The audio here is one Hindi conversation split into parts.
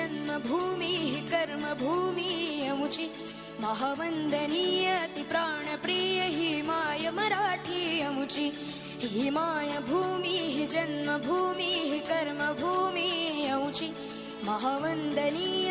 जन्मभूमिः कर्मभूमीयमुचि महावन्दनीय हि माय मराठीयमुचि हि माय भूमिः जन्मभूमिः कर्मभूमीयमुचि महावन्दनीय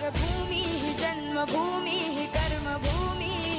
साहित्याची जन्मभूमि कर्मभूमी।